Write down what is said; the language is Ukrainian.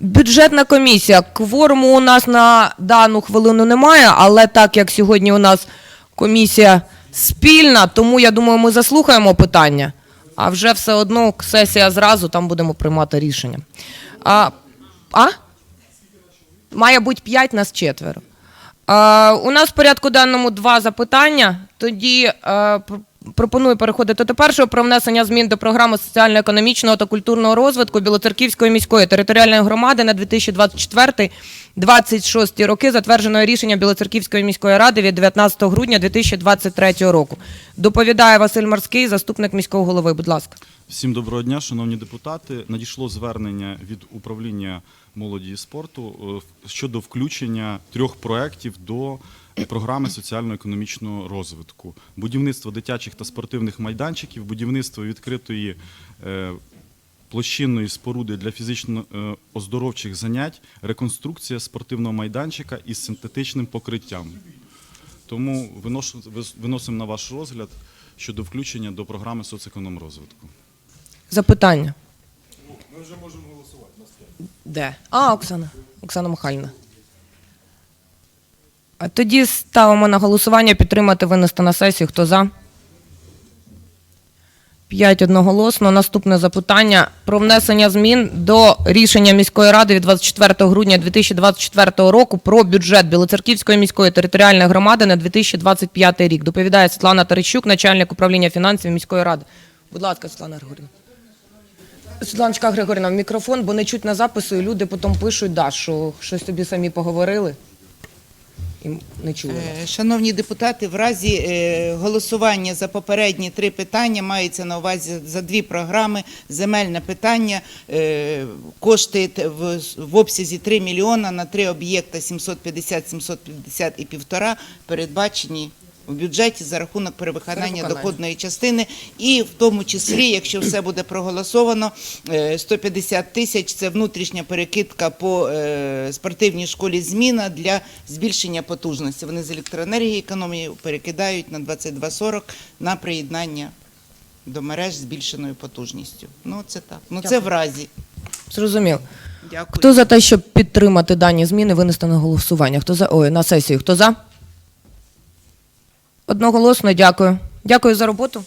Бюджетна комісія. Кворуму у нас на дану хвилину немає, але так як сьогодні у нас комісія спільна, тому я думаю, ми заслухаємо питання. А вже все одно сесія зразу там будемо приймати рішення. А? а? Має бути п'ять, нас четверо. Е, у нас в порядку денному два запитання. Тоді е, пр- пропоную переходити до першого про внесення змін до програми соціально-економічного та культурного розвитку Білоцерківської міської територіальної громади на 2024-2026 роки, затвердженого рішення Білоцерківської міської ради від 19 грудня 2023 року. Доповідає Василь Морський, заступник міського голови. Будь ласка. Всім доброго дня, шановні депутати. Надійшло звернення від управління молоді і спорту е, щодо включення трьох проєктів до програми соціально-економічного розвитку: будівництво дитячих та спортивних майданчиків, будівництво відкритої е, площинної споруди для фізично е, оздоровчих занять, реконструкція спортивного майданчика із синтетичним покриттям. Тому виносимо на ваш розгляд щодо включення до програми соцекономрозвитку. Запитання. Ми вже можемо голосувати. Де? А, Оксана. Оксана Михайлівна. А тоді ставимо на голосування підтримати винести на сесію. Хто за? П'ять одноголосно. Наступне запитання про внесення змін до рішення міської ради від 24 грудня 2024 року про бюджет Білоцерківської міської територіальної громади на 2025 рік. Доповідає Світлана Тарищук, начальник управління фінансів міської ради. Будь ласка, Світлана Григорівна. Світланочка Григорівна, в мікрофон, бо не чуть на запису, і люди потім пишуть, да, що щось тобі самі поговорили. І не чули. вас. Е, Шановні депутати, в разі е, голосування за попередні три питання мається на увазі за дві програми земельне питання, е, кошти в, в обсязі 3 мільйона на три об'єкта 750, 750 і півтора передбачені в бюджеті за рахунок перевиконання доходної частини, і в тому числі, якщо все буде проголосовано, е, 150 тисяч це внутрішня перекидка по е, спортивній школі зміна для збільшення потужності. Вони з електроенергії економії перекидають на 2240 на приєднання до мереж збільшеною потужністю. Ну це так. Ну це Дякую. в разі. Зрозумів. Дякую. Хто за те, щоб підтримати дані зміни, винести на голосування? Хто за ой, на сесію? Хто за? Одноголосно, дякую. Дякую за роботу.